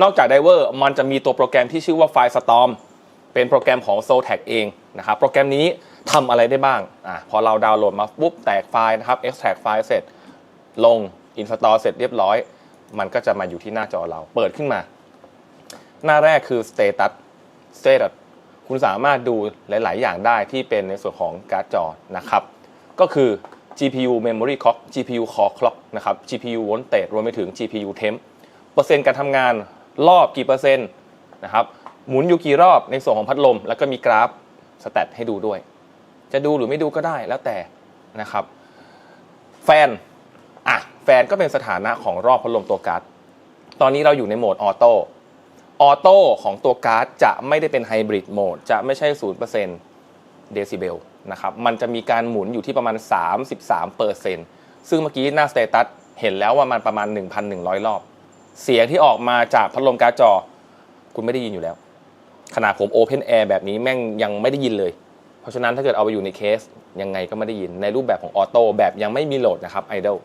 นอกจาก Diver มันจะมีตัวโปรแกรมที่ชื่อว่า Firestorm เป็นโปรแกรมของ Zotac เองนะครับ โปรแกรมนี้ทำอะไรได้บ้างอะพอเราดาวน์โหลดมาปุ๊บแตกไฟล์นะครับ extract ไฟล์เสร็จ ลง install เสร็จเรียบร้อย มันก็จะมาอยู่ที่หน้าจอเรา เปิดขึ้นมา หน้าแรกคือ status status คุณสามารถดูหลาย ๆ อย่างได้ที่เป็นในส่วนของการ์ดจอนะครับ ก็คือ GPU memory clock GPU core clock นะครับ GPU voltage รวมไปถึง GPU temp เปอร์เซ็นต์การทำงาน รอบกี่เปอร์เซ็นต์นะครับหมุนอยู่กี่รอบในส่วนของพัดลม แล้วก็มีกราฟสแตทให้ดูด้วย จะดูหรือไม่ดูก็ได้แล้วแต่นะครับ แฟนอะแฟนก็เป็นสถานะของรอบพัดลมตัวการ์ดตอนนี้เราอยู่ในโหมดออโต้ออโต้ของตัวการ์ดจะไม่ได้เป็นไฮบริดโหมดจะไม่ใช่ 0%เดซิเบลนะครับมันจะมีการหมุนอยู่ที่ประมาณ 33%ซึ่งเมื่อกี้หน้าสเตตัสเห็นแล้วว่ามันประมาณ 1,100 รอบ เสียงที่ออกมาจากพัดลมการ์ดจอ คุณไม่ได้ยินอยู่แล้ว ขนาดผมโอเพนแอร์แบบนี้แม่งยังไม่ได้ยินเลย เพราะฉะนั้นถ้าเกิดเอาไปอยู่ในเคส ยังไงก็ไม่ได้ยินในรูปแบบของออโต้แบบยังไม่มีโหลดนะครับไอดอล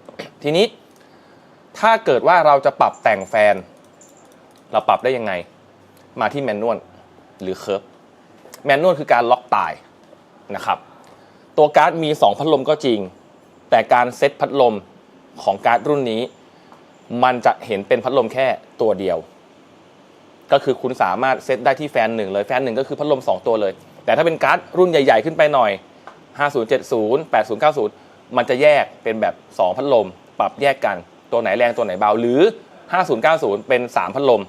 ทีนี้ถ้าเกิดว่าเราจะปรับแต่งแฟน เราปรับได้ยังไง มาที่แมนนวลหรือเคิร์ฟแมนนวลคือการล็อกตายนะครับ ตัวการ์ดมี 2 พัดลมก็จริง แต่การเซตพัดลมของการ์ดรุ่นนี้ มันจะเห็นเป็นพัดลมแค่ตัวเดียว ก็คือคุณสามารถเซตได้ที่แฟนหนึ่งเลยแฟนหนึ่งก็คือพัดลม 2 ตัวเลย แต่ถ้าเป็นการ์ดรุ่นใหญ่ๆ ขึ้นไปหน่อย 5070 8090 มันจะแยกเป็นแบบ 2 พัดลม ปรับแยกกันตัวไหนแรงตัวไหนเบาหรือ 5090 เป็น 3 พัดลม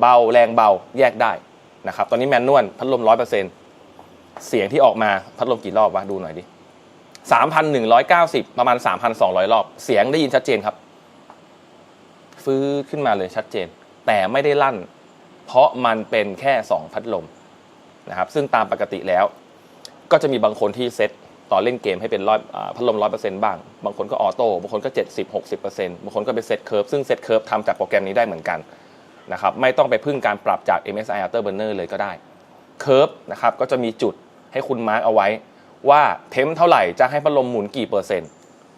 เบาแรงเบาแยกได้นะครับตอนนี้แมนนวลพัดลม 100%เสียงที่ออกมาพัดลมกี่รอบวะดูหน่อยดิ3,190 ประมาณ 3,200 รอบ เสียงได้ยินชัดเจนครับ ฟื้นขึ้นมาเลยชัดเจน แต่ไม่ได้ลั่น เพราะมันเป็นแค่ 2 พัดลมนะครับซึ่งตามปกติแล้ว ก็จะมีบางคนที่เซตตอนเล่นเกมให้เป็นร้อยพัดลมร้อยเปอร์เซ็นต์บ้าง บางคนก็ออโต้บางคนก็70 60เปอร์เซ็นต์บางคนก็เป็นเซตเคิร์ฟซึ่งเซตเคิร์ฟทำจากโปรแกรมนี้ได้เหมือนกันนะครับไม่ต้องไปพึ่งการปรับจาก MSI Afterburner เลยก็ได้เคิร์ฟนะครับก็จะมีจุดให้คุณมาร์กเอาไว้ ว่าเทมเท่าไหร่จะให้พัดลมหมุนกี่เปอร์เซ็นต์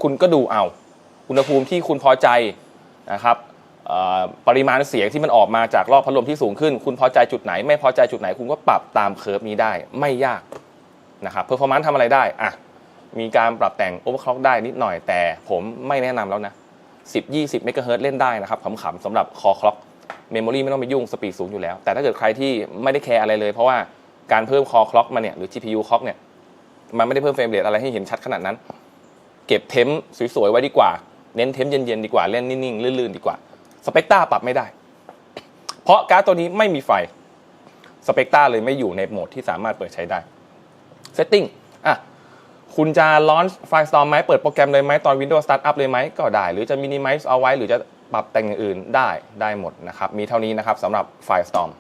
คุณก็ดูเอา อุณหภูมิที่คุณพอใจนะครับ ปริมาณเสียงที่มันออกมาจากรอบพัดลมที่สูงขึ้น คุณพอใจจุดไหน ไม่พอใจจุดไหน คุณก็ปรับตามเคิร์ฟนี้ได้ไม่ยากนะครับเพอร์ฟอร์มนซ์ทำอะไรได้อะมีการปรับแต่งโอเวอร์คล็อกได้นิดหน่อยแต่ผมไม่แนะนำแล้วนะ 10-20เมกะเฮิร์ตเล่นได้นะครับขำๆสำหรับคอคล็อกเมมโมรีไม่ต้องไปยุ่งสปีดสูงอยู่แล้ว แต่ถ้าเกิดใครที่ไม่ได้แคร์อะไรเลย เพราะว่าการเพิ่มคอคล็อกมาเนี่ยหรือ GPU คล็อกเนี่ยมันไม่ได้เพิ่มเฟรมเรทอะไรให้เห็นชัดขนาดนั้น เก็บเทมป์สวยๆไว้ดีกว่า เน้นเทมป์เย็นๆดีกว่าเล่นนิ่งๆลื่นๆดีกว่า สเปกตาปรับไม่ได้ เพราะการ์ดตัวนี้ไม่มีไฟสเปกตาเลยไม่อยู่ในโหมดที่สามารถเปิดใช้ได้ Setting อะคุณจะลอนไฟล์สตอมไหมเปิดโปรแกรมเลยไหมตอน Windows Startup เลยไหมก็ได้ หรือจะมินิมัทส์เอาไว้ หรือจะปรับแต่งอย่างอื่นได้ได้หมดนะครับ มีเท่านี้นะครับสำหรับไฟสตอร์ม